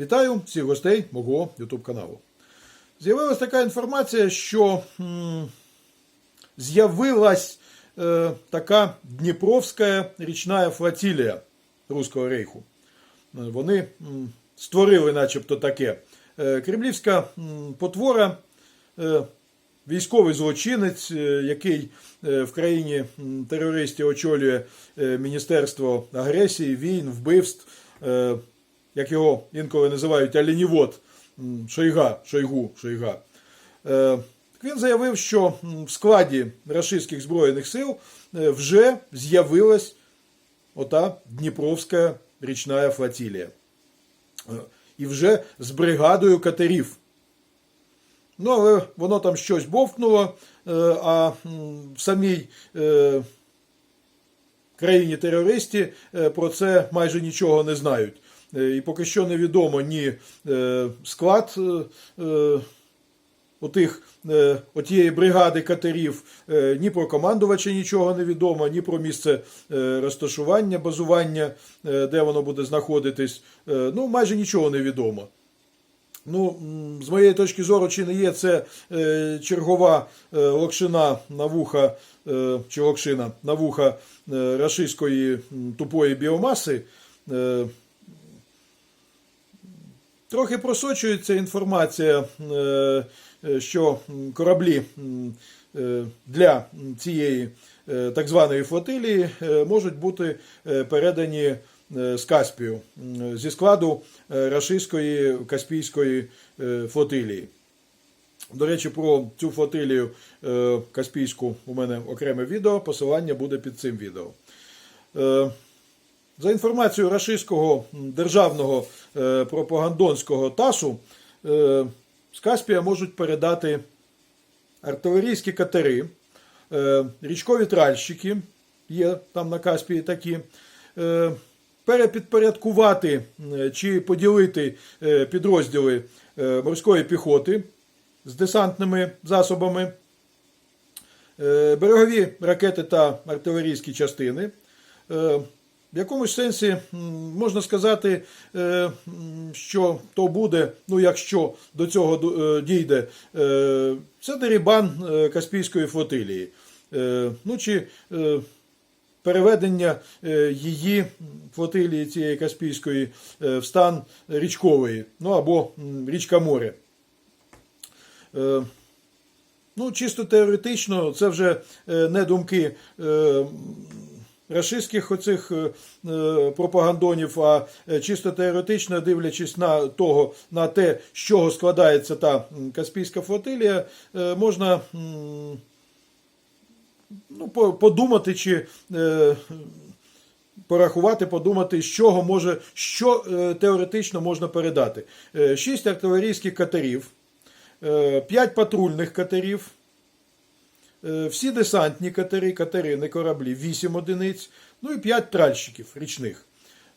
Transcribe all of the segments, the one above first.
Вітаю всіх гостей мого YouTube каналу. З'явилася така інформація, що з'явилась е, така Дніпровська річна флотилія Руського рейху. Е, Вони м, створили, начебто, таке. Е, Кремлівська м, потвора, е, військовий злочинець, е, який е, в країні терористів очолює Міністерство агресії, війн, вбивств, як його інколи називають оленівод, м, Шойга, Шойгу, Шойга. Е, Він заявив, що в складі рашистських збройних сил е, вже з'явилась ота Дніпровська річна флотилія. Е, І вже з бригадою катерів. Ну, але воно там щось бовкнуло, а в самій країні терористі про це майже нічого не знають. Е, І поки що невідомо ні е, склад е, отих, отієї бригади катерів, ні про командувача нічого не відомо, ні про місце розташування, базування, де воно буде знаходитись. Ну, майже нічого не відомо. Ну, з моєї точки зору, чи не є це чергова локшина на вуха, чи локшина на вуха рашистської тупої біомаси. Трохи просочується інформація, е, е, що кораблі е, для цієї так званої флотилії можуть бути передані з Каспію зі складу рашистської Каспійської флотилії. До речі, про цю флотилію Каспійську у мене окреме відео, посилання буде під цим відео. За інформацією рашистського державного е, пропагандонського ТАСу, е, з Каспія можуть передати артилерійські катери, е, річкові тральщики, є там на Каспії такі, перепідпорядкувати чи поділити підрозділи морської піхоти з десантними засобами, берегові ракети та артилерійські частини. В якомусь сенсі можна сказати, е, що то буде, ну якщо до цього е, дійде, е, це дерибан е, Каспійської флотилії. Ну чи переведення її флотилії цієї Каспійської в стан річкової, ну або річка море. Ну, чисто теоретично, це вже не думки рашистських оцих е, е, пропагандонів, а е, чисто теоретично, дивлячись на того, на те, з чого складається та Каспійська флотилія, можна ну, подумати, чи порахувати, подумати, з чого може, що теоретично можна передати. Шість артилерійських катерів, п'ять патрульних катерів, всі десантні катери, катери, не кораблі, 8 одиниць, ну і 5 тральщиків річних.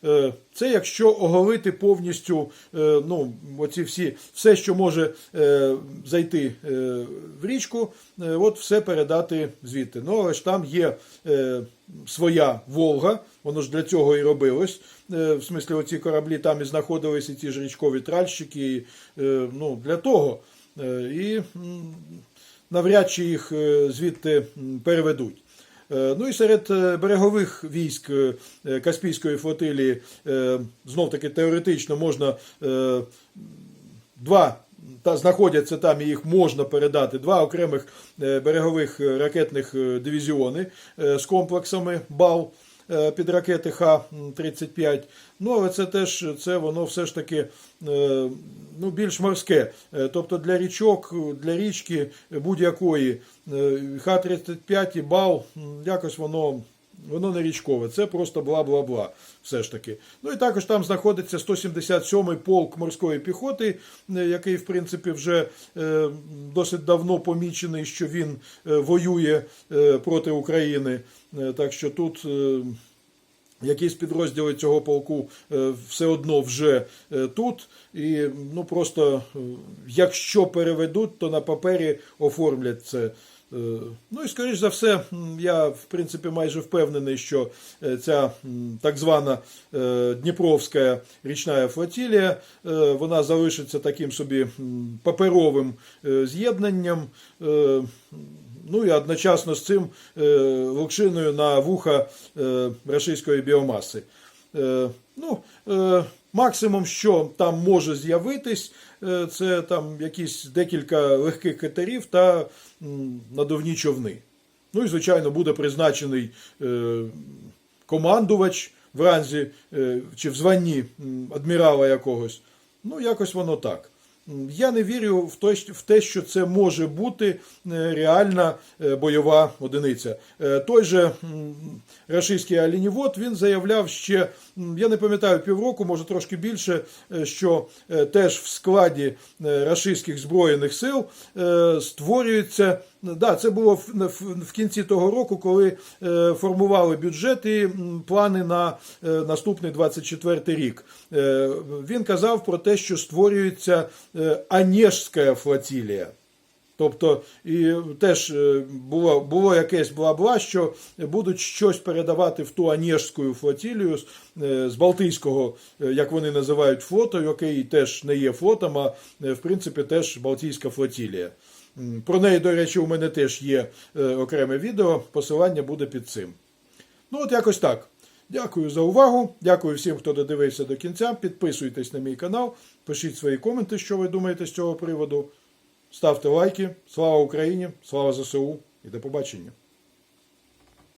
Е, Це якщо оголити повністю е, ну, оці всі, все, що може е, зайти е, в річку, е, от все передати звідти. Ну, але ж там є е, своя Волга, воно ж для цього і робилось. Е, В смислі, оці кораблі там і знаходилися ті ж річкові тральщики. е, Ну, для того. Е, І навряд чи їх е, звідти переведуть. Е, Ну і серед е, берегових військ Каспійської флотилії знов таки теоретично можна два. Та знаходяться там і їх можна передати два окремих берегових ракетних дивізіони з комплексами БАЛ під ракети Х-35. Ну, але це теж це воно все ж таки е, ну, більш морське. Е, Тобто для річок, для річки будь-якої е, Х-35 і БАЛ якось воно. Воно не річкове, це просто бла-бла-бла. Все ж таки. Ну і також там знаходиться 177-й полк морської піхоти, е, який, в принципі, вже е, досить давно помічений, що він е, воює проти України. Так що тут. Якісь підрозділи цього полку все одно вже тут, і ну просто якщо переведуть, то на папері оформлять це. Е, Ну і скоріш за все, я в принципі майже впевнений, що е, ця так звана е, Дніпровська річна флотилія, е, вона залишиться таким собі паперовим з'єднанням. Ну і одночасно з цим локшиною на вуха російської біомаси. Ну, максимум, що там може з'явитись, е, це там якісь декілька легких катерів та надувні човни. Ну і, звичайно, буде призначений е, командувач в ранзі е, чи в званні адмірала якогось. Ну, якось воно так. Я не вірю в те, що це може бути е, реальна е, бойова одиниця. Е, Той же рашистський оленівод, він заявляв ще, я не пам'ятаю, півроку, може трошки більше, що теж в складі рашистських збройних сил створюється. Да, це було в, кінці того року, коли формували бюджет і плани на наступний 24 рік. Він казав про те, що створюється е, Онежська флотилія. Тобто, і теж е, було, було якесь бла-бла, що будуть щось передавати в ту Онежську флотилію з, е, з Балтійського, е, як вони називають, флоту, який теж не є флотом, а е, в принципі теж Балтійська флотилія. М, Про неї, до речі, у мене теж є е, окреме відео, посилання буде під цим. Ну, от якось так. Дякую за увагу. Дякую всім, хто додивився до кінця. Підписуйтесь на мій канал, пишіть свої коменти, що ви думаєте з цього приводу. Ставте лайки. Слава Україні! Слава ЗСУ і до побачення!